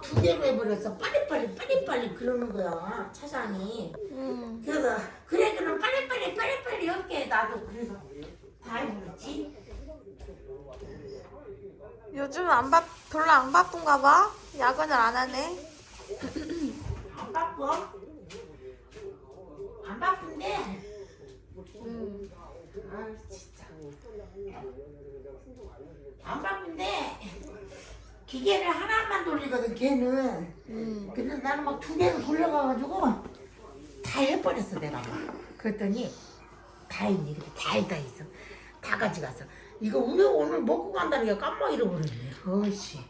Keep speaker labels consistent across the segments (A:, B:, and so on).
A: 막 두 개로 해버렸어. 빨리빨리 빨리빨리 그러는 거야 차장이.
B: 음.
A: 그래서 그래 그럼 빨리빨리 빨리빨리 할게 나도 그래서 다 해버렸지.
B: 요즘 안 바, 별로 안 바쁜가 봐. 야근을 안 하네.
A: 안 바빠? 안 바쁜데.
B: 음.
A: 아 진짜. 안 바쁜데 기계를 하나만 돌리거든 걔는.
B: 음.
A: 근데 나는 막 두 개를 돌려가가지고 다 해버렸어 내가 막. 그랬더니 다 있니 그래 다 있다 있어 다 가져갔어 이거 우유 오늘 먹고 간다니까 깜빡 잃어버렸네 어씨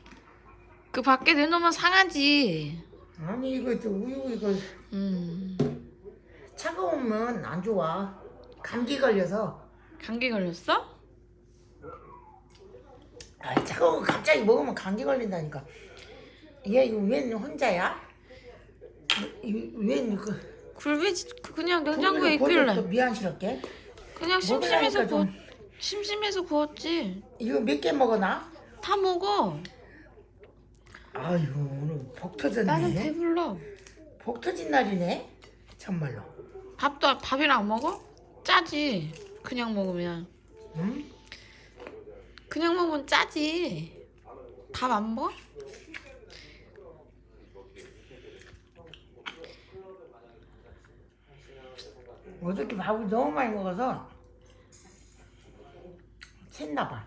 B: 그 밖에 내놓으면 상하지.
A: 아니 이거 저 우유 이거
B: 음.
A: 차가우면 안 좋아 감기 걸려서
B: 감기 걸렸어?
A: 아 차가운 거 갑자기 먹으면 감기 걸린다니까 얘 이거 웬 혼자야? 이- 웬 이거
B: 굴비 그냥 냉장고에 있길래.
A: 미안스럽게
B: 그냥 심심해서
A: 먹으라니까
B: 구워.
A: 좀.
B: 심심해서 구웠지.
A: 이거 몇 개 먹어나?
B: 다 먹어.
A: 아이고 오늘 복 터졌네
B: 나는 배불러.
A: 복 터진 날이네 참말로
B: 밥도 밥이랑 안 먹어? 짜지. 그냥 먹으면.
A: 응?
B: 그냥 먹으면 짜지. 밥 안 먹어?
A: 어저께 밥을 너무 많이 먹어서 샜나 봐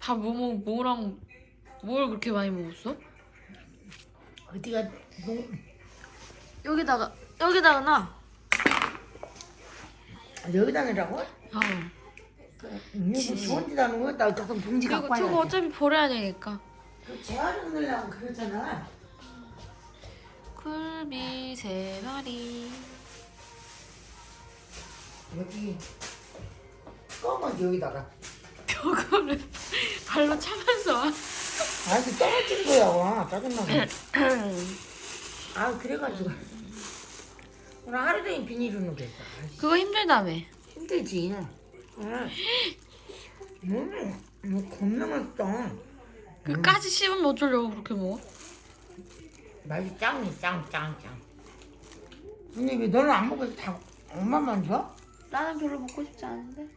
B: 밥 뭐 먹, 뭐랑 뭘 그렇게 많이 먹었어?
A: 어디가 뭐,
B: 여기다가 여기다가 놔.
A: 여기다 넣으라고?
B: 어.
A: 이거 좋은 데다 놓은 거나 작은 봉지 갖고
B: 그리고 저거 어차피 버려야 되니까.
A: 그 재활용 넣으려고 그랬잖아.
B: 굴비 세 마리.
A: 여기 검은 여기다가.
B: 그거를 발로 차면서. 와.
A: 아 이거 떨어진 거야. 와 짜증나네. 아 그래가지고. 오늘 하루 종일 비닐을 넣겠어.
B: 그거 힘들다며.
A: 힘들지 응. 음, 음, 겁나 맛있다
B: 끝까지 씹으면 어쩌려고 그렇게 먹어?
A: 맛이 짱이 짱 짱 짱 근데 왜 너는 안 먹어서 다 엄마만 줘?
B: 나는 별로 먹고 싶지 않은데.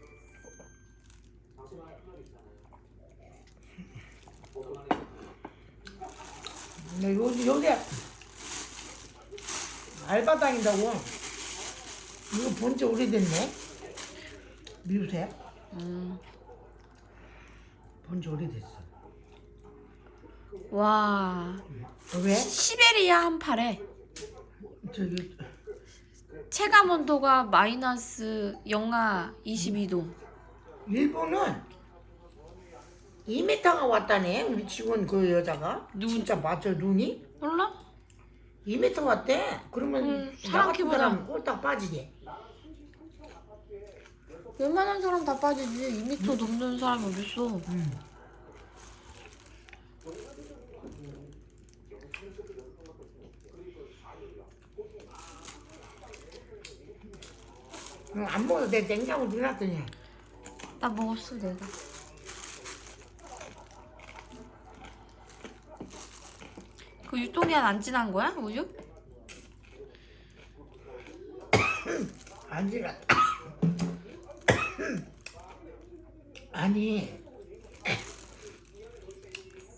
A: 나 요새 요새 알바 다닌다고 이거 본지 오래됐네 미우새
B: 음.
A: 본지 오래됐어
B: 와.
A: 왜?
B: 시베리아 한파래.
A: 저기
B: 체감 온도가 마이너스 영하 22도.
A: 일본은 2m가 왔다네 우리 직원 그 여자가
B: 누-
A: 진짜 맞아 눈이?
B: 몰라?
A: 2m 왔대 그러면
B: 음,
A: 나
B: 사람
A: 같은
B: 키보다.
A: 사람 꼴딱 빠지게
B: 웬만한 사람 다 빠지지. 2m 넘는 사람이 어딨어.
A: 음. 응, 안 먹어도 내 냉장고 넣어놨더니
B: 나 먹었어 내가. 그 유통기한 안 지난 거야 우유?
A: 안 지나 아니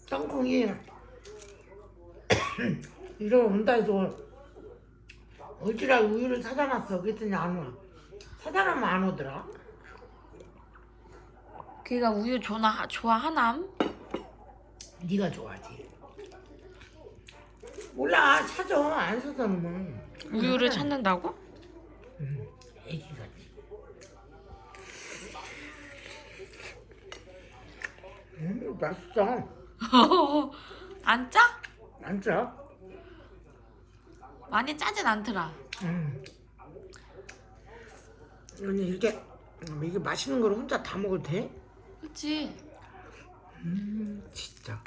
A: 땅콩이 이러 온다 해서 어찌라 우유를 사다 놨어. 그랬더니 안 와. 사다 놓으면 안 오더라.
B: 걔가 우유 좋아 좋아하남?
A: 네가 좋아하지. 몰라. 찾아 안 사다 놓으면
B: 우유를 찾는다고?
A: 응, 애기 같 음 맛있어
B: 안 짜?
A: 안 짜?
B: 많이 짜진 않더라.
A: 음. 아니 이렇게 음, 이게 맛있는 걸 혼자 다 먹어도 돼?
B: 그치?
A: 음 진짜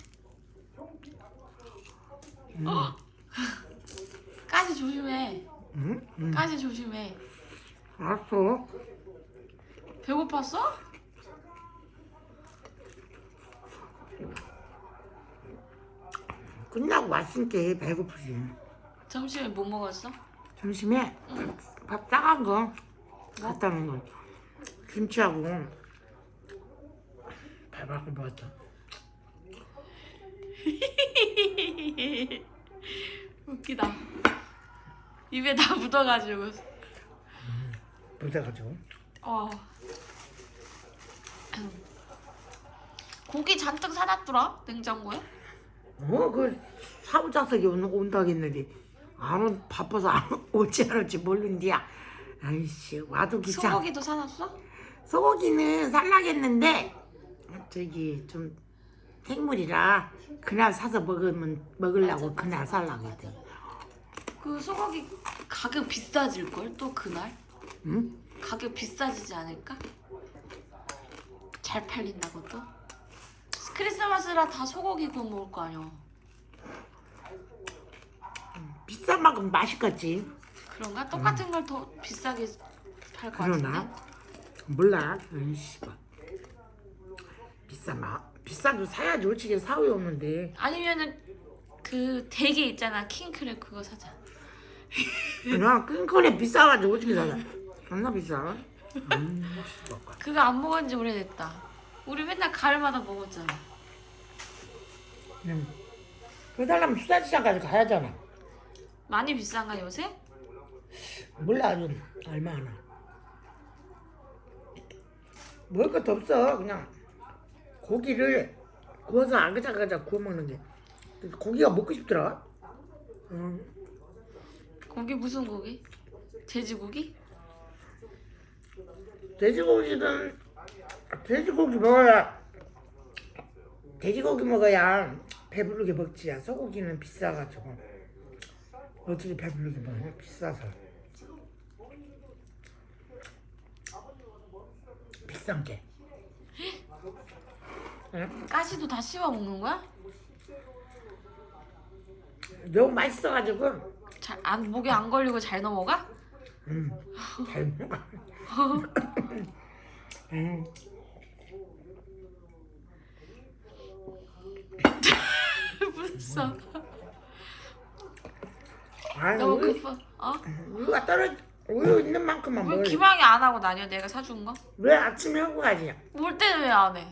B: 까지 조심해.
A: 응? 응.
B: 까지 조심해.
A: 알았어
B: 배고팠어?
A: 끝나고 왔으니까 배고프지.
B: 점심에 뭐 먹었어?
A: 점심에 밥 싸간 거 갖다 놓은 거 김치하고 밥하고 먹었어.
B: 웃기다. 입에 다 묻어가지고.
A: 묻어가지고.
B: 어. 고기 잔뜩 사놨더라 냉장고에.
A: 어, 그 사부장석이 온다고 했는데 안 온, 바빠서 안 오지 않을지 모르는데야. 아이씨 와도 귀찮아.
B: 소고기도 사놨어?
A: 소고기는 살라겠는데 저기 좀 생물이라 그날 사서 먹으면 먹으려고 그날 살라고 했대.
B: 그 소고기 가격 비싸질 걸 또 그날
A: 응?
B: 가격 비싸지지 않을까? 잘 팔린다고 또? 크리스마스라 다 소고기 구워 먹을 거 아니야.
A: 비싼 만큼 맛있겠지.
B: 그런가? 똑같은 걸 더 비싸게 팔거
A: 그러나
B: 같은데.
A: 몰라. 아이씨. 비싸 마 비싸도 사야지 어떻게 사위 없는데.
B: 아니면은 그 대게 있잖아 킹크랩 그거 사자.
A: 그냥 끈끈해 비싸가지고 어떻게 사냐. 존나 비싸. 음.
B: 그거 안 먹은 지 오래됐다. 우리 맨날 가을마다 먹었잖아.
A: 음. 그 사람 수산시장까지 가야잖아.
B: 많이 비싼가 요새?
A: 몰라 좀 얼마 하나. 먹을 것도 없어 그냥 고기를 구워서 아그작아그작 구워 먹는 게 고기가 먹고 싶더라. 음,
B: 고기 무슨 고기? 돼지고기?
A: 돼지고기는 돼지고기 먹어야 돼지고기 먹어야 배부르게 먹지야. 소고기는 비싸가지고 어떻게 배부르게 먹어? 비싸서 비싼 게. 응?
B: 가시도 다 씹어 먹는 거야?
A: 너무 맛있어가지고
B: 잘 안 목에 안 걸리고 잘 넘어가?
A: 음, 잘 먹어. 음,
B: 무슨
A: 아니
B: 너무
A: 우유,
B: 급하 어?
A: 우유가 떨어 우유 있는 만큼만
B: 왜
A: 먹어.
B: 기왕이 안 하고 다녀 내가 사준 거?
A: 왜 아침에 하고 가지?
B: 올 때는 왜 안 해?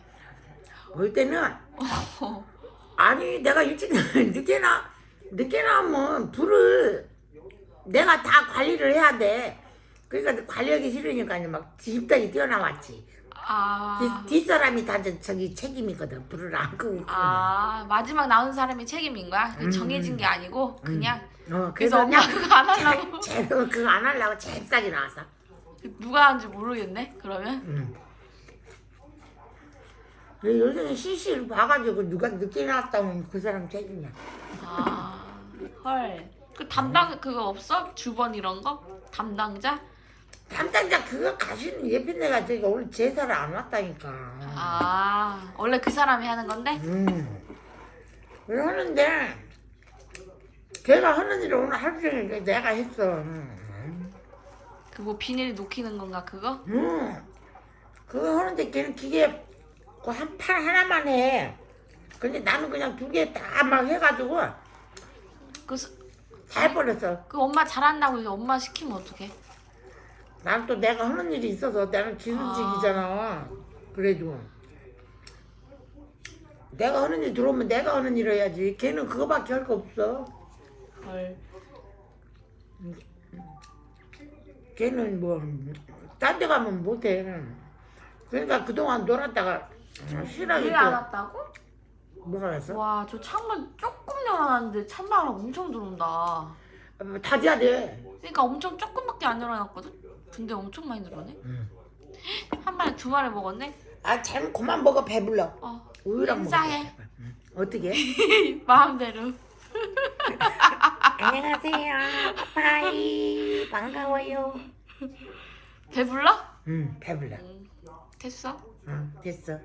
A: 올 때는 아니 내가 일찍 늦게 나 늦게 나오면 불을 내가 다 관리를 해야 돼. 그러니까 관리하기 싫으니까 막 집단이 뛰어나왔지.
B: 아,
A: 뒷, 뒷사람이 다 저- 저기 책임이거든. 불을 안 끄고.
B: 아 마지막 나온 사람이 책임인 거야?
A: 음.
B: 정해진 게 아니고 그냥
A: 어,
B: 그래서 엄마 그거 안 하려고
A: 제, 그거 안 하려고 잽싸게 나왔어.
B: 누가 한지 모르겠네 그러면
A: 응. 근데 요새는 CC를 봐가지고 누가 늦게 나왔다면 그 사람 책임이야.
B: 아헐그 담당 그거 없어? 주번 이런 거? 담당자?
A: 담당자 그거 가시는 예쁜 애가 저기 오늘 제사를 안 왔다니까.
B: 아 원래 그 사람이 하는 건데?
A: 음. 왜 하는데 걔가 하는 일을 오늘 하루 종일 내가 했어. 음.
B: 그 뭐 비닐 녹이는 건가 그거?
A: 음. 그거 하는데 걔는 기계 그한판 하나만 해. 근데 나는 그냥 두 개 다 막 해가지고
B: 그, 스-
A: 다 해버렸어.
B: 그 엄마 잘한다고 이제 엄마 시키면 어떡해?
A: 난 또 내가 하는 일이 있어서 나는 기술직이잖아. 그래도 내가 하는 일 들어오면 내가 하는 일 해야지. 걔는 그거밖에 할 거 없어.
B: 헐
A: 걔는 뭐 딴 데 가면 못해. 그러니까 그동안 놀았다가 실하게
B: 왜안 왔다고?
A: 뭐가 왔어?
B: 와 저 창문 조금 열어놨는데 찬바람 엄청 들어온다
A: 닫아야 돼.
B: 그러니까 엄청 조금밖에 안 열어놨거든? 근데 엄청 많이 들어오네
A: 응.
B: 한 마리 두 마리 먹었네?
A: 아, 잘 그만 먹어 배불러.
B: 어
A: 우유랑 먹어.
B: 인사해.
A: 응. 어떻게?
B: 마음대로
A: 안녕하세요. 빠이 반가워요.
B: 배불러?
A: 응, 배불러.
B: 응 됐어
A: 응, 됐어.